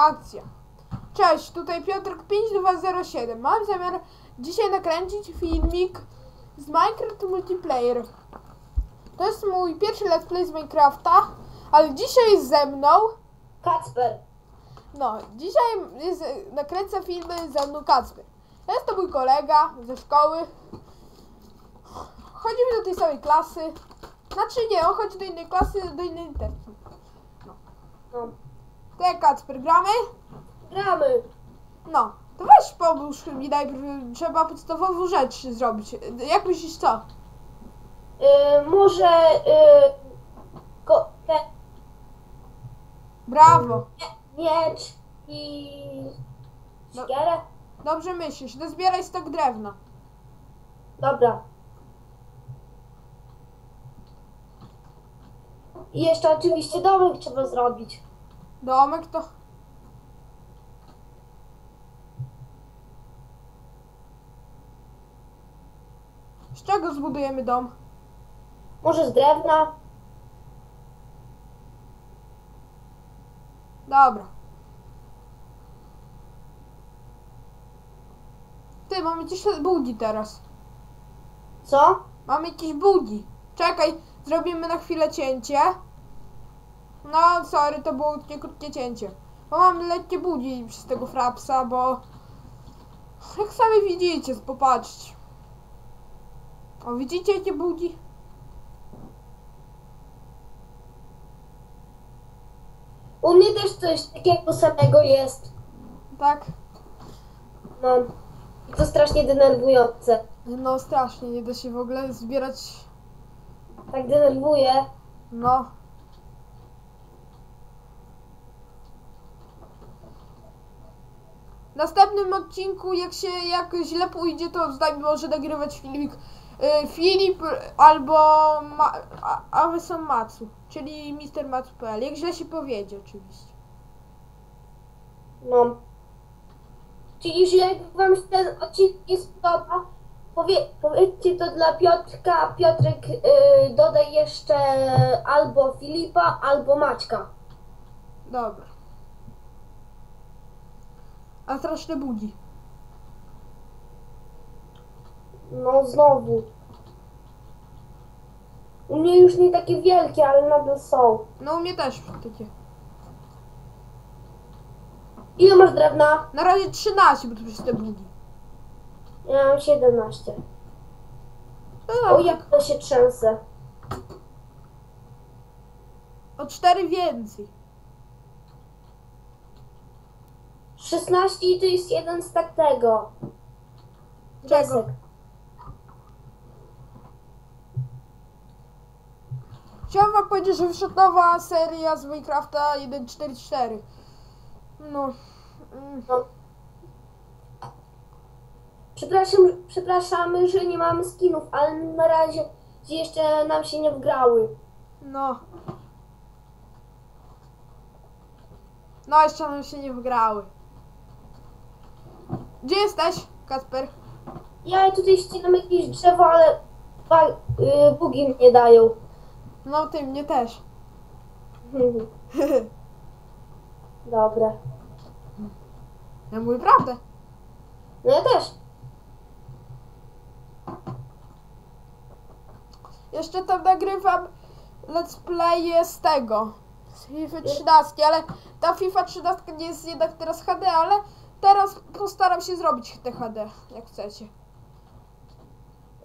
Akcja. Cześć, tutaj Piotrek 5207. Mam zamiar dzisiaj nakręcić filmik z Minecraft Multiplayer. To jest mój pierwszy let's play z Minecrafta, ale dzisiaj jest ze mną. Kacper. No, dzisiaj jest, nakręcę filmy ze mną Kacper. Jest to mój kolega ze szkoły. Chodzimy do tej samej klasy. Znaczy nie, on chodzi do innej klasy, do innej literki. No. Tak, Kacper, gramy? Gramy. No, to weź pomóż mi najpierw, trzeba podstawową rzecz zrobić. Jak myślisz co? Y, może y, ko, te, Brawo, miecz i No. siekierę? dobrze myślisz, no zbieraj stok drewna. Dobra. I jeszcze oczywiście domek trzeba zrobić. Domek to... Z czego zbudujemy dom? Może z drewna? Dobra. Ty, mamy jakieś bugi teraz. Co? Mamy jakieś bugi. Czekaj, zrobimy na chwilę cięcie. No, sorry, to było takie krótkie cięcie. Bo mam lekkie bugi przez tego frapsa, bo... Jak sami widzicie, popatrzcie. O, widzicie jakie bugi? U mnie też coś takiego samego jest. Tak? No. I to strasznie denerwujące. No, strasznie, nie da się w ogóle zbierać... Tak denerwuje. No. W następnym odcinku, jak się jak źle pójdzie, to zdaj może nagrywać filmik y, Filip albo Ma, Macu, czyli Mr. Macu.pl. Jak źle się powiedzie oczywiście. No. Czyli, że jak wam się ten odcinek nie spodoba, powie, powiedzcie to dla Piotrka, a Piotrek yy, dodaj jeszcze albo Filipa, albo Maćka. Dobra. A straszne budzi. No znowu. U mnie już nie takie wielkie, ale nadal są. No u mnie też takie. Ile masz drewna? Na razie 13, bo to przez te budzi. Ja mam 17. No, O, jak to się trzęsę. o 4 więcej. 16 i to jest jeden z tak tego. Czego? Desek. Chciałam wam powiedzieć, że wyszła nowa seria z Minecrafta 1.4.4. No. mm, No. Przepraszam, przepraszamy, że nie mamy skinów, ale na razie jeszcze nam się nie wgrały. No. No, jeszcze nam się nie wygrały. Gdzie jesteś, Kasper? Ja tutaj ścinam jakieś drzewo, ale ba, y, bugi mnie dają. No, ty, mnie też. Dobra. Ja mówię prawdę. No ja też. Jeszcze tam nagrywam let's play z tego. Z FIFA 13, ale ta FIFA 13 nie jest jednak teraz HD, ale teraz postaram się zrobić te HD, jak chcecie.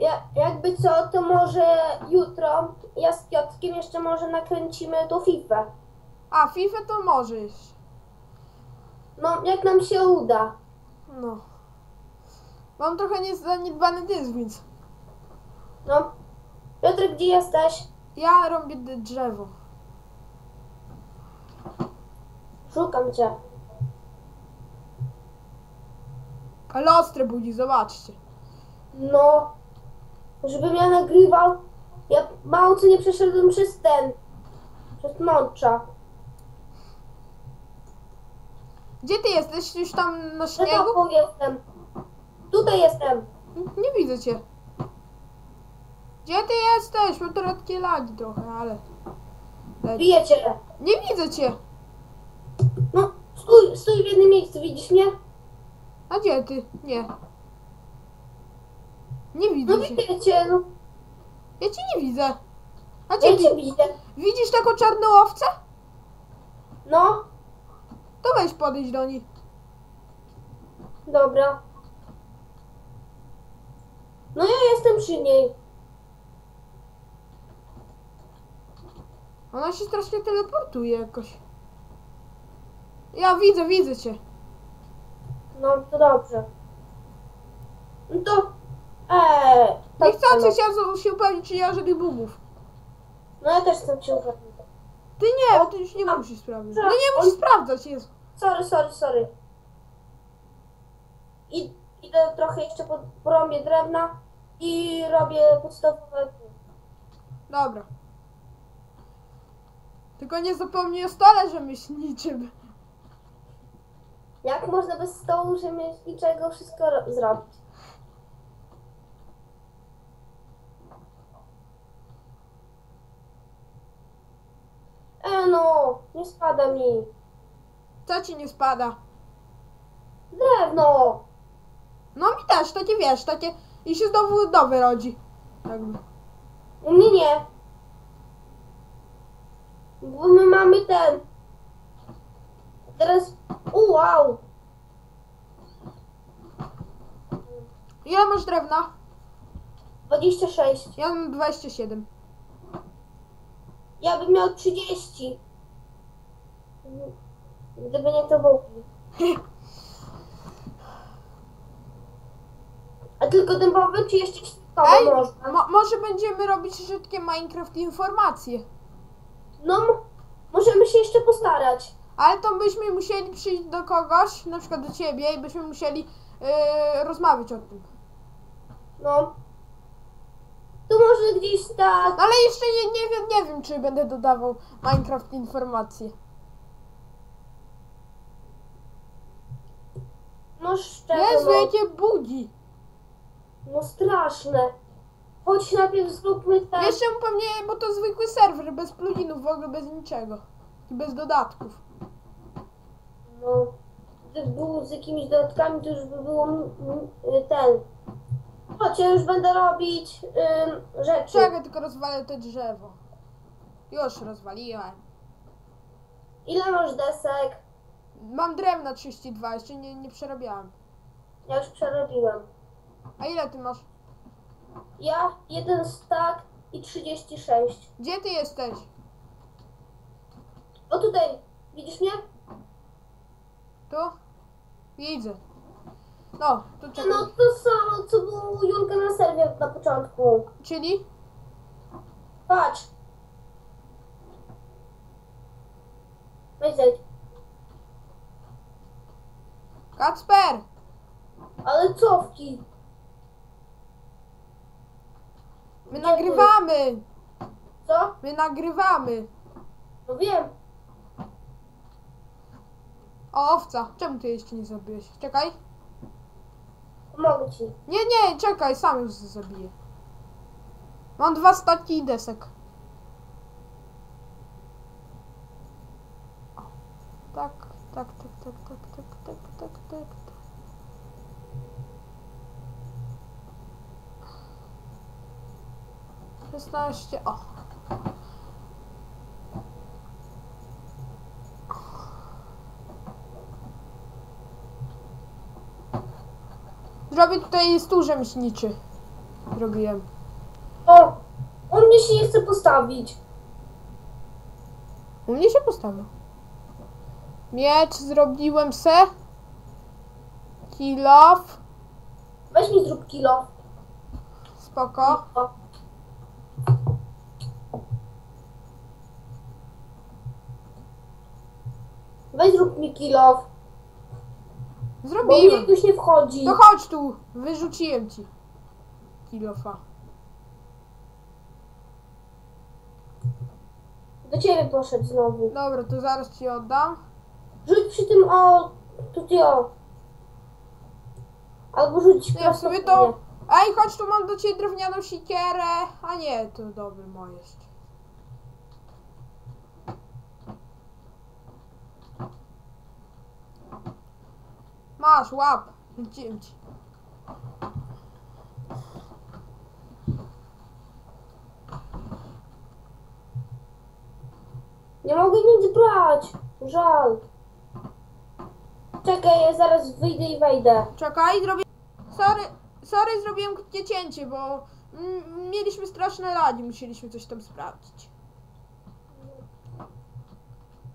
Ja, jakby co, to może jutro ja z Piotrkiem jeszcze może nakręcimy tą FIFA. A, FIFA to możesz. No, jak nam się uda. No. Mam trochę niezaniedbany dysk, więc No. Piotrek, gdzie jesteś? ja robię drzewo. Szukam cię. Ale ostre budzi, zobaczcie. No. Żebym ja nagrywał. Ja mało co nie przeszedłem przez ten. Przez mącza. Gdzie ty jesteś? Już tam na Za śniegu? tobą jestem. Tutaj jestem. Nie widzę cię. Gdzie ty jesteś? Mam takie lagi trochę, ale... Biję cię. Nie widzę cię. No, Stój, stój w jednym miejscu, widzisz mnie? A gdzie ty? Nie. Nie No widzę cię. widzę cię, no. Ja cię nie widzę. A gdzie Ja cię ty? widzę. Widzisz taką czarną owcę? No, To weź podejść do niej. dobra. No ja jestem przy niej. Ona się strasznie teleportuje jakoś. Ja widzę, widzę cię. No to dobrze. No to... Eee, tak, Niechcący chciał się upewnić, czy nie ma żadnych bugów. No ja też chcę cię upewnić. Ty nie, ty już nie A, musisz sprawdzać. No nie musisz sprawdzać, jest. Sorry, sorry, sorry. I, idę trochę jeszcze po porąbie drewna i robię podstawowe... Dobra. Tylko nie zapomnij o stole rzemieślniczym. Jak można bez stołu rzemieślniczego wszystko ro- zrobić? E no, nie spada mi. Co ci nie spada? Drewno! No mi też, takie wiesz, takie... I się znowu nowe rodzi. Jakby. U mnie nie. Bo my mamy ten. Teraz. Wow! Ile masz drewna? 26. Ja mam 27. Ja bym miał 30. Gdyby nie to bułki. A tylko dębowy, czy jeszcze światowy Ej, można? mo może będziemy robić szybkie Minecraft informacje. No, możemy się jeszcze postarać. Ale to byśmy musieli przyjść do kogoś, na przykład do ciebie i byśmy musieli yy, rozmawiać o tym. No. Tu może gdzieś tak. No ale jeszcze nie, nie, wiem, nie wiem, czy będę dodawał Minecraft informacje. No szczerze, Jezu, no, jakie budzi. no straszne. Chodź najpierw zróbmy tak. Jeszcze mu pewnie, bo to zwykły serwer, bez pluginów, w ogóle bez niczego. I bez dodatków. No, gdyby był z jakimiś dodatkami, to już by było y, ten. Chodź, ja już będę robić ym, rzeczy. Czekaj, tylko rozwalę to drzewo. Już rozwaliłem. Ile masz desek? Mam drewna 32, jeszcze nie, nie. Ja już przerobiłem. A ile ty masz? Ja jeden stack i 36. Gdzie ty jesteś? O tutaj, widzisz mnie? Tu? Widzę. No, to czekaj. No to samo, co było Julka na serwie na początku. Czyli? Patrz. Weź zejdź. Kacper! Ale cofki. My Gdzie nagrywamy! Co? My nagrywamy! No wiem. O, owca. Czemu ty jeszcze nie zabiłeś? Czekaj. Pomogę ci. Nie, nie, czekaj, sam już zabiję. Mam dwa staki desek. O, Tak, tak, tak, tak, tak, tak, tak, tak, tak, tak. Szesnaście, o. Zrobię tutaj stół rzemieślniczy. Zrobiłem. O! On mnie się nie chce postawić. U mnie się postawił. Miecz zrobiłem se. Kilof. Weź mi zrób kilo. Spoko. O. Weź zrób mi kilo. Bo mi Zrobiłem. nie wchodzi. To chodź tu. Wyrzuciłem ci. Kilofa. Do ciebie poszedł znowu. Dobra, to zaraz ci oddam. Rzuć przy tym o... Tu o. Albo rzuć Nie, w prosto to... Ej, chodź tu, mam do ciebie drewnianą sikierę. A nie, to dobry jeszcze. Masz, łap. Ci. Nie mogę nic brać. Żal. Czekaj, ja zaraz wyjdę i wejdę. Czekaj, zrobię... Sorry, sorry, zrobiłem krótkie cięcie, bo mieliśmy straszne lagi, musieliśmy coś tam sprawdzić.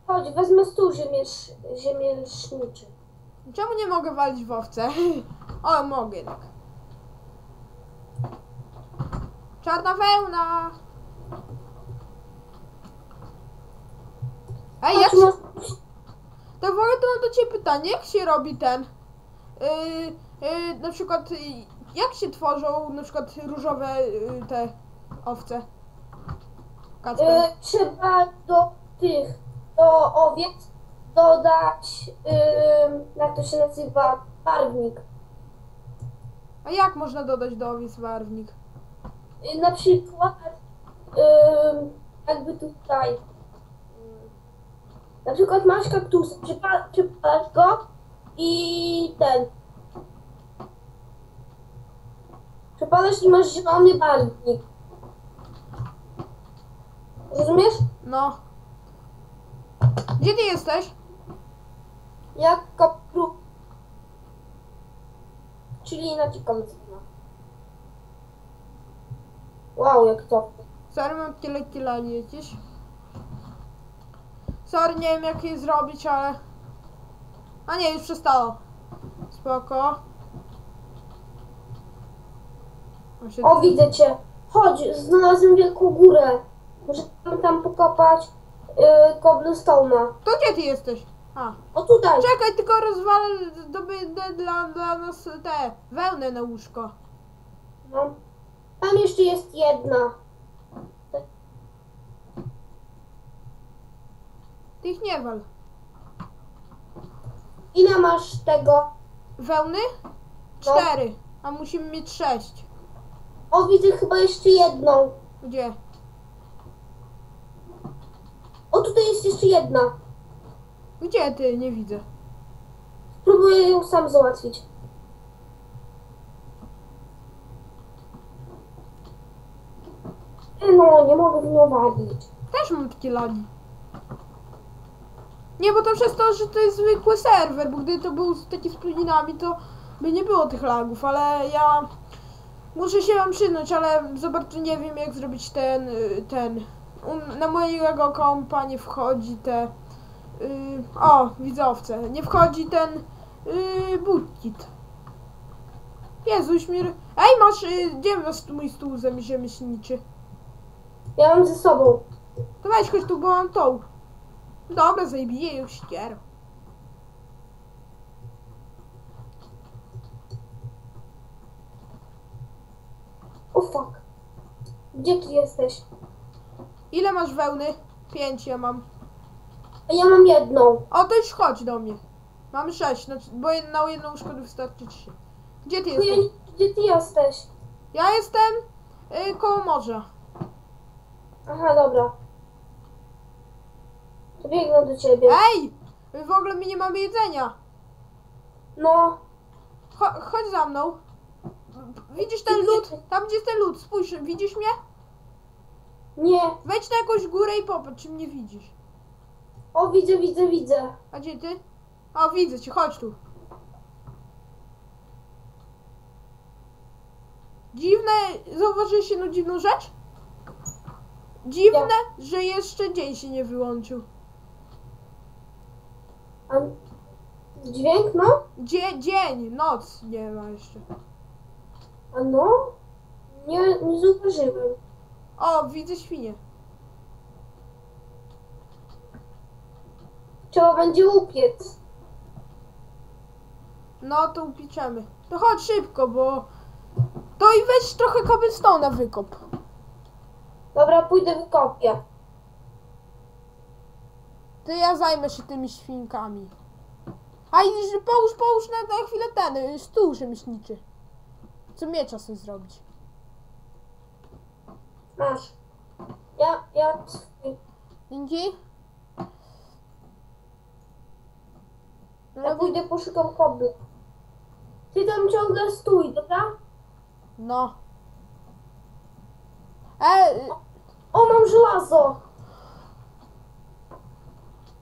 Chodź, wezmę stół ziemierz, ziemieszniczy. Czemu nie mogę walić w owce? O, mogę jednak. Czarna wełna! Ej, jak się... To w ogóle to mam do Ciebie pytanie, jak się robi ten... Yy, yy, na przykład, yy, jak się tworzą na przykład różowe yy, te owce? Kacper. y, trzeba do tych, do owiec dodać, y, jak to się nazywa, barwnik. A jak można dodać do owiec barwnik? Y, na przykład, y, jakby tutaj, na przykład masz przypa- przypalasz go i ten, przypalasz i masz zielony barwnik. Rozumiesz? No. Gdzie Ty jesteś? Jak kopru. Czyli na ciekawce. Wow, jak to. Sorry, mam lekkie lanie jakieś. Sorry, nie wiem jak je zrobić, ale... A nie, już przestało. Spoko. Się- O, widzę cię. Chodź, znalazłem wielką górę. Muszę tam, tam pokopać yy, cobblestone'a. To gdzie ty jesteś? A. O, tutaj. Czekaj, tylko rozwalę dobędę dla, dla nas te wełnę na łóżko. No. Tam jeszcze jest jedna. Ty ich nie wal. Ile masz tego? Wełny? Cztery. A musimy mieć sześć. O, widzę chyba jeszcze jedną. Gdzie? O, tutaj jest jeszcze jedna. Gdzie ty? Nie widzę. Spróbuję ją sam załatwić. E, No, nie mogę w nią walić. Też mam takie lagi. Nie, bo to przez to, że to jest zwykły serwer, bo gdy to był taki z pluginami, to by nie było tych lagów, ale ja muszę się wam przyznać, ale zobaczcie, nie wiem jak zrobić ten, y, ten, na mojego kompa nie wchodzi te, y, o, widzowce, nie wchodzi ten yy, bootkit. Jezuś mir. Ej, masz, y, gdzie masz tu mój stół rzemieślniczy? Ja mam ze sobą. To weź chodź tu, bo mam tą. Dobra, zajebiję już ścierę. O fuck. Gdzie ty jesteś? Ile masz wełny? Pięć ja mam. A Ja mam jedną. O, to już chodź do mnie. Mam sześć, znaczy, bo na jedną łóżko wystarczy trzy. Gdzie ty jesteś? gdzie ty jesteś? Ja jestem y, koło morza. Aha, dobra. To biegnę do ciebie. Ej! W ogóle my nie mamy jedzenia. No, Cho chodź za mną. Widzisz ten lód? Tam gdzie jest ten lód, spójrz, widzisz mnie? nie. Wejdź na jakąś górę i popatrz, czy mnie widzisz. O, widzę, widzę, widzę. A gdzie ty? O, widzę cię, chodź tu. Dziwne, zauważyłeś jedną dziwną rzecz? Dziwne, że jeszcze dzień się nie wyłączył. A dźwięk, no? Dzie dzień, noc nie ma jeszcze. A no? Nie, nie zauważyłem. O, widzę świnię. Trzeba będzie upiec. No to upieczemy. To chodź szybko, bo... To i weź trochę cobblestone'a wykop. Dobra, pójdę wykopię. To ja zajmę się tymi świnkami. A i połóż, połóż na, na chwilę ten y, stół rzemieślniczy. Co miecza sobie zrobić. Masz. Ja, ja. Dzięki. Ja pójdę poszukam kobla. Ty tam ciągle stój, dobra? No. E, O, mam żelazo.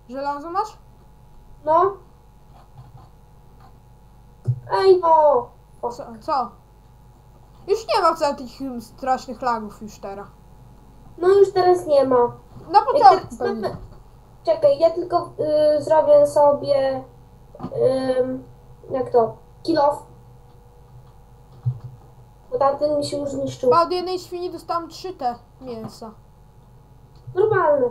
żelazo masz? No. Ej no. O, Co? co? Już nie ma wcale tych hmm, strasznych lagów już teraz. No już teraz nie ma. Na Jak początku teraz pewnie. mamy... Czekaj, ja tylko y, zrobię sobie jak to? Kilof. Bo tamten mi się już zniszczył. Chyba od jednej świni dostałam trzy te mięsa. Normalny.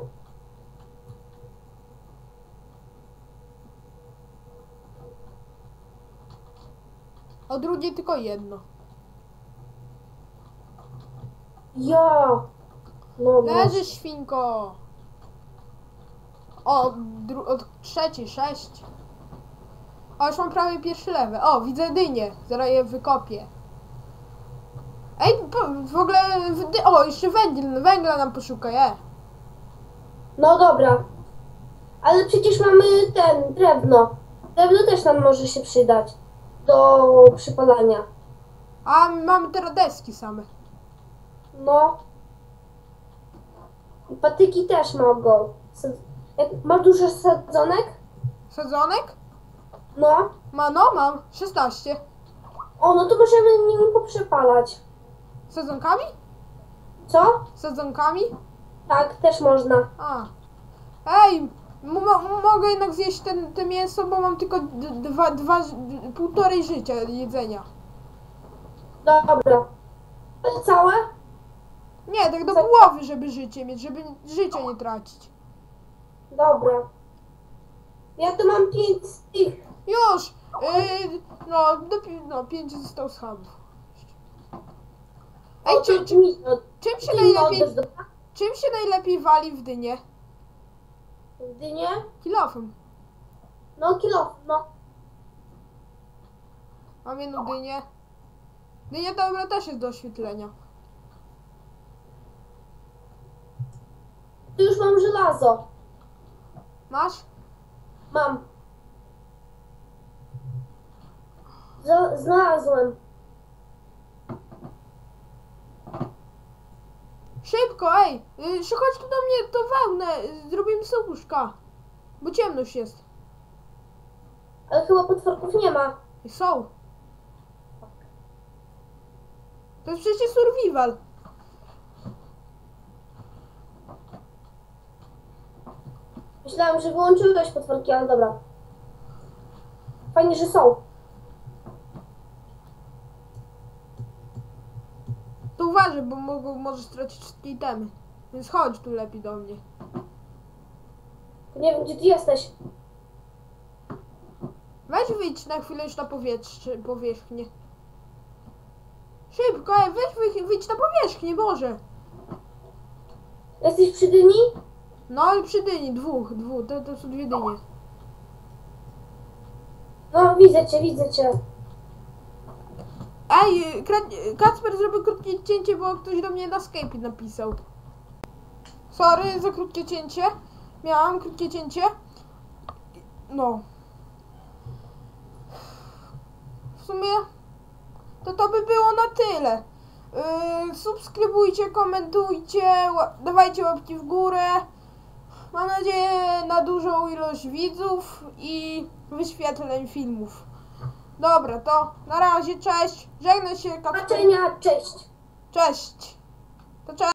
A od drugiej tylko jedno. Ja. No. Leży świnko. O, od, od trzeciej, sześć. O, już mam prawie pierwszy lewy. O, widzę dynię. Zaraz je wykopię. Ej, w ogóle... W o, jeszcze węgiel, węgla nam poszukaj, e. no dobra. Ale przecież mamy ten, drewno. Drewno też nam może się przydać. Do przypalania. A mamy teraz deski same. No. I patyki też mogą. Sad- Jak masz dużo sadzonek? Sadzonek? No. Ma, no, mam. 16. O, no to możemy nimi poprzepalać. Sadzonkami? Co? Sadzonkami? Tak, też można. A. Ej, mogę jednak zjeść ten, te mięso, bo mam tylko dwa, dwa, półtorej życia jedzenia. Dobra. Całe? Nie, tak do połowy, żeby życie mieć, żeby życia nie tracić. Dobra. Ja tu mam pięć z tych. Już! Yy, no, do, pi- no, pięć zostało schabów. Ej, O, czy, czy, czym się najlepiej, czym się najlepiej wali w dynię? Dynię? Kilofem. No kilo, no. Mam jedną dynię. Dynia dobra też jest do oświetlenia. Tu już mam żelazo. Masz? Mam. Za- znalazłem. Szybko, ej! Yy, chodź tu do mnie, to wełnę, zrobimy sobie łóżka. Bo ciemność jest. Ale chyba potworków nie ma. Są. To jest przecież survival. Myślałam, że wyłączyłeś potworki, ale dobra. Fajnie, że są. To uważaj, bo mogą, możesz stracić wszystkie itemy. Więc chodź tu lepiej do mnie. Nie wiem, gdzie ty jesteś. Weź wyjdź na chwilę już na powietrze, powierzchnię. Szybko, ej, weź wy, wyjdź na powierzchnię, Boże. Jesteś przy dyni? No ale przy dyni, dwóch, dwóch, to, to są dwie dynie. No, widzę cię, widzę cię. Ej, Kra- Kacper zrobił krótkie cięcie, bo ktoś do mnie na Skype napisał. Sorry za krótkie cięcie. Miałam krótkie cięcie. No. W sumie to to by było na tyle. Yy, subskrybujcie, komentujcie, dawajcie łapki w górę. Mam nadzieję na dużą ilość widzów i wyświetleń filmów. Dobra, to na razie, cześć. Żegnaj się, Kacper. zobaczenia, cześć. Cześć. To cześć.